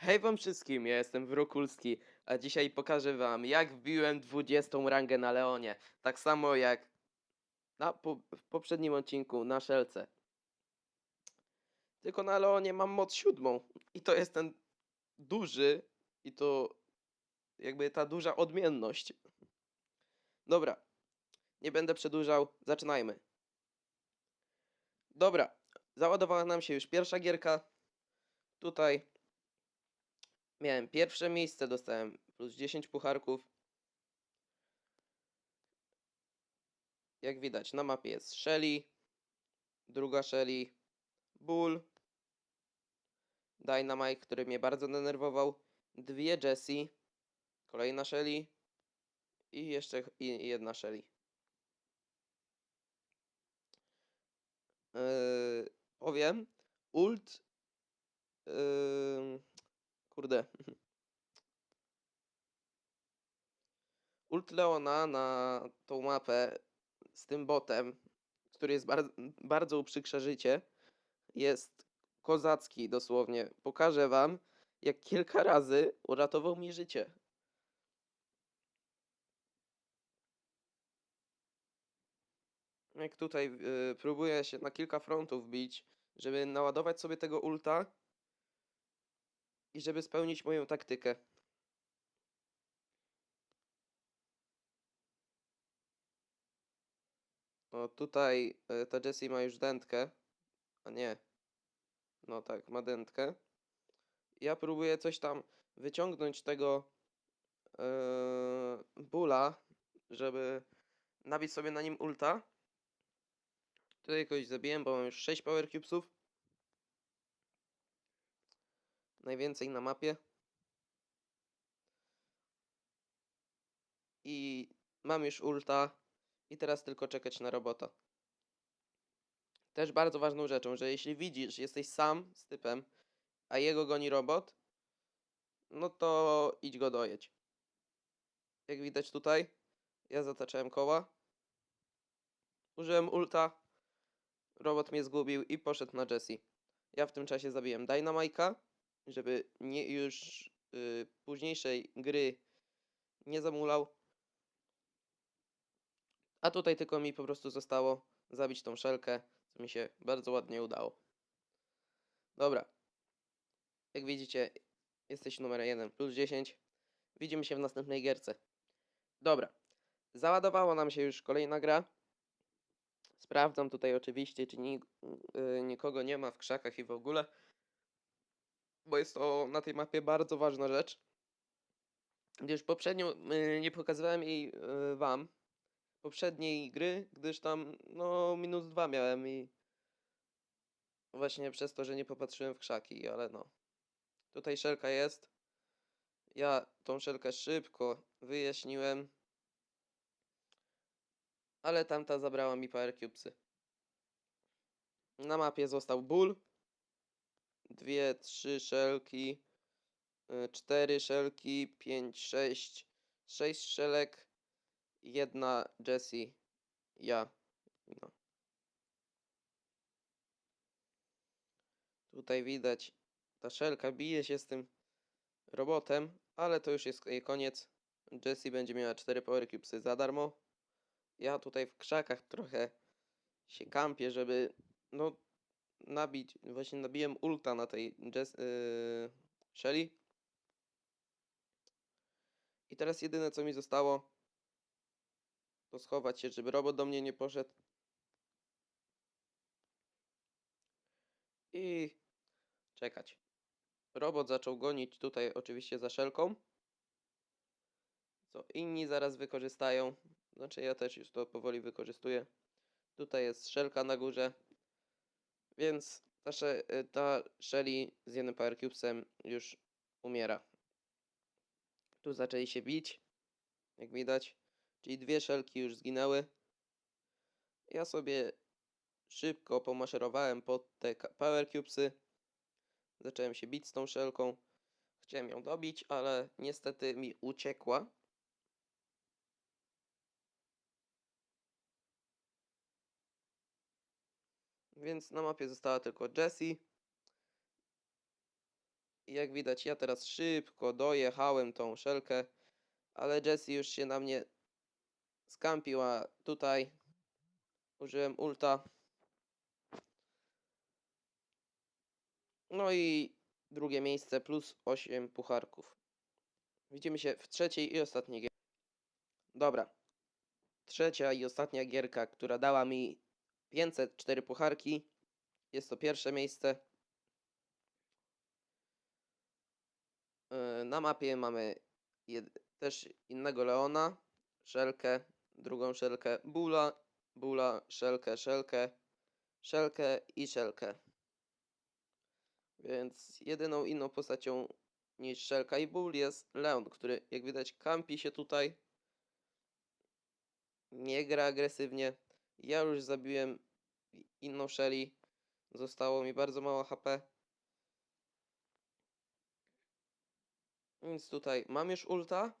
Hej wam wszystkim, ja jestem Wrokulski, a dzisiaj pokażę wam jak wbiłem 20 rangę na Leonie. Tak samo jak na, po, w poprzednim odcinku na Szelce. Tylko na Leonie mam moc siódmą i to jest ten duży i to jakby ta duża odmienność. Dobra, nie będę przedłużał, zaczynajmy. Dobra, załadowała nam się już pierwsza gierka. Tutaj Miałem pierwsze miejsce, dostałem plus 10 pucharków. Jak widać na mapie jest Shelly, druga Shelly, Bull, Dynamite, który mnie bardzo denerwował, dwie Jessie, kolejna Shelly i jeszcze i jedna Shelly. Yy, powiem, ult yy, Kurde. Ult Leona na tą mapę z tym botem, który jest bardzo, bardzo uprzykrza życie, jest kozacki dosłownie. Pokażę wam, jak kilka razy uratował mi życie. Jak tutaj y, próbuję się na kilka frontów bić, żeby naładować sobie tego ulta i żeby spełnić moją taktykę. O, tutaj e, ta Jessie ma już dętkę. A nie. No tak, ma dętkę. Ja próbuję coś tam wyciągnąć tego e, bula, żeby nabić sobie na nim ulta. Tutaj kogoś zabiłem, bo mam już 6 power cubesów. Najwięcej na mapie. I mam już ulta. I teraz tylko czekać na robota. Też bardzo ważną rzeczą, że jeśli widzisz, jesteś sam z typem, a jego goni robot, no to idź go dojedź. Jak widać tutaj, ja zataczałem koła. Użyłem ulta. Robot mnie zgubił i poszedł na Jessie. Ja w tym czasie zabiłem Dynamite'a, żeby nie już y, późniejszej gry nie zamulał. A tutaj tylko mi po prostu zostało zabić tą szelkę, co mi się bardzo ładnie udało. Dobra. Jak widzicie, jesteś numer 1 plus 10. Widzimy się w następnej gierce. Dobra. Załadowała nam się już kolejna gra. Sprawdzam tutaj oczywiście, czy y, nikogo nie ma w krzakach i w ogóle. Bo jest to na tej mapie bardzo ważna rzecz. Gdyż poprzednio y, nie pokazywałem jej y, wam, poprzedniej gry, gdyż tam no minus dwa miałem i właśnie przez to, że nie popatrzyłem w krzaki, ale no. Tutaj szelka jest. Ja tą szelkę szybko wyjaśniłem. Ale tamta zabrała mi power cubesy. Na mapie został ból. Dwie, trzy szelki. y, Cztery szelki, pięć, sześć. Sześć szelek. Jedna Jessie. Ja. No. Tutaj widać, ta szelka bije się z tym robotem, ale to już jest jej koniec. Jessie będzie miała 4 power cubesy za darmo. Ja tutaj w krzakach trochę się kampię, żeby no nabić, właśnie nabiłem ulta na tej Jess, yy, Shelly. I teraz jedyne co mi zostało to schować się, żeby robot do mnie nie poszedł. I czekać. Robot zaczął gonić tutaj oczywiście za szelką. Co inni zaraz wykorzystają. Znaczy ja też już to powoli wykorzystuję. Tutaj jest szelka na górze. Więc ta, y, ta Shelly z jednym Power Cubesem już umiera. Tu zaczęli się bić. Jak widać. Czyli dwie szelki już zginęły. Ja sobie szybko pomaszerowałem pod te Power Cubesy. Zacząłem się bić z tą szelką. Chciałem ją dobić, ale niestety mi uciekła. Więc na mapie została tylko Jessie. I jak widać, ja teraz szybko dojechałem tą szelkę, ale Jessie już się na mnie skampiła tutaj. Użyłem ulta. No i drugie miejsce plus 8 pucharków. Widzimy się w trzeciej i ostatniej gierce. Dobra. Trzecia i ostatnia gierka, która dała mi 504 pucharki. Jest to pierwsze miejsce. Yy, Na mapie mamy też innego Leona, Szelkę, drugą Szelkę, Bula, Bula, Szelkę, Szelkę, Szelkę i Szelkę. Więc jedyną inną postacią niż Szelka i Bull jest Leon, który jak widać kampi się tutaj. Nie gra agresywnie. Ja już zabiłem inną Shelly. Zostało mi bardzo mało HP. Więc tutaj mam już ulta,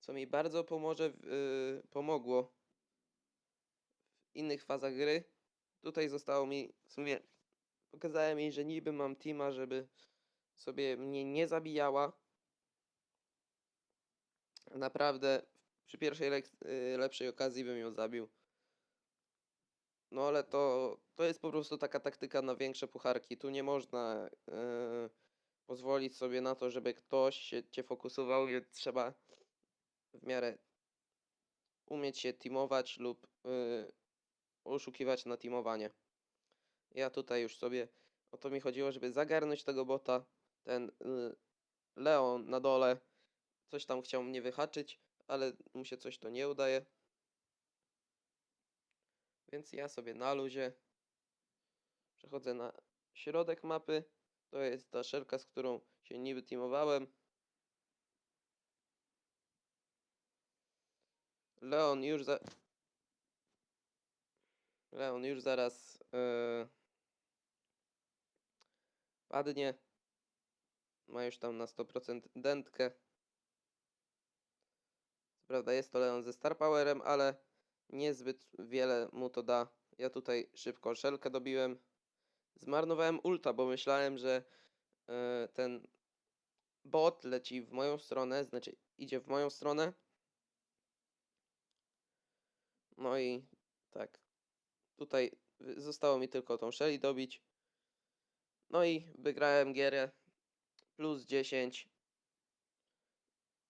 co mi bardzo pomoże, yy, pomogło w innych fazach gry. Tutaj zostało mi, w sumie pokazałem jej, że niby mam teama, żeby sobie mnie nie zabijała. Naprawdę przy pierwszej yy, lepszej okazji bym ją zabił. No ale to, to jest po prostu taka taktyka na większe pucharki. Tu nie można yy, pozwolić sobie na to, żeby ktoś się cię fokusował, więc trzeba w miarę umieć się teamować lub yy, oszukiwać na teamowanie. Ja tutaj już sobie o to mi chodziło, żeby zagarnąć tego bota. Ten yy, Leon na dole coś tam chciał mnie wyhaczyć, ale mu się coś to nie udaje. Więc ja sobie na luzie przechodzę na środek mapy. To jest ta szelka, z którą się niby teamowałem. Leon już za... Leon już zaraz yy... padnie. Ma już tam na 100% dętkę. Co prawda jest to Leon ze Star Powerem, ale niezbyt wiele mu to da. Ja tutaj szybko szelkę dobiłem. Zmarnowałem ulta, bo myślałem, że e, ten bot leci w moją stronę, znaczy idzie w moją stronę. No i tak. Tutaj zostało mi tylko tą Shelly dobić. No i wygrałem gierę plus 10.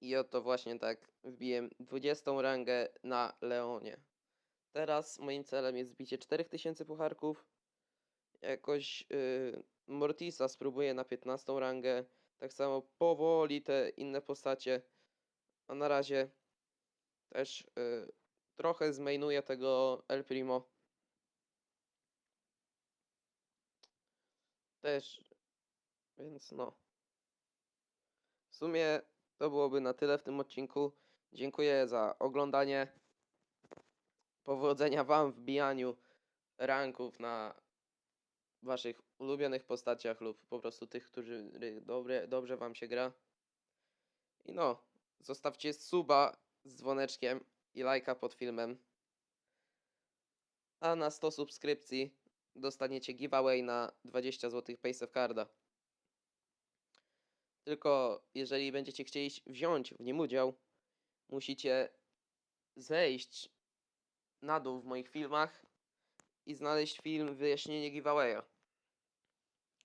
I oto właśnie tak wbiłem 20 rangę na Leonie. Teraz moim celem jest zbicie 4000 pucharków. Jakoś yy, Mortisa spróbuję na 15 rangę. Tak samo powoli te inne postacie. A na razie też yy, trochę zmainuję tego El Primo. Też, więc no. W sumie to byłoby na tyle w tym odcinku. Dziękuję za oglądanie. Powodzenia Wam w bijaniu ranków na Waszych ulubionych postaciach lub po prostu tych, którzy dobre, dobrze Wam się gra. I no, zostawcie suba z dzwoneczkiem i lajka pod filmem. A na 100 subskrypcji dostaniecie giveaway na 20 zł Paysafe Carda. Tylko jeżeli będziecie chcieli wziąć w nim udział, musicie zejść na dół w moich filmach i znaleźć film Wyjaśnienie giveawaya,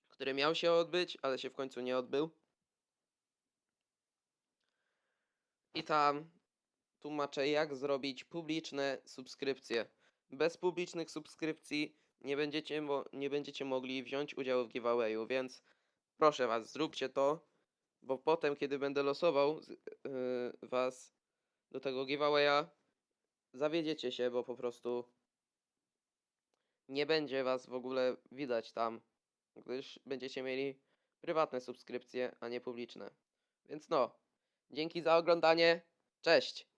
który miał się odbyć, ale się w końcu nie odbył. I tam tłumaczę, jak zrobić publiczne subskrypcje. Bez publicznych subskrypcji nie będziecie, nie będziecie mogli wziąć udziału w giveawayu, więc proszę Was, zróbcie to, bo potem, kiedy będę losował yy, Was do tego giveawaya, zawiedziecie się, bo po prostu nie będzie Was w ogóle widać tam, gdyż będziecie mieli prywatne subskrypcje, a nie publiczne. Więc no, dzięki za oglądanie, cześć!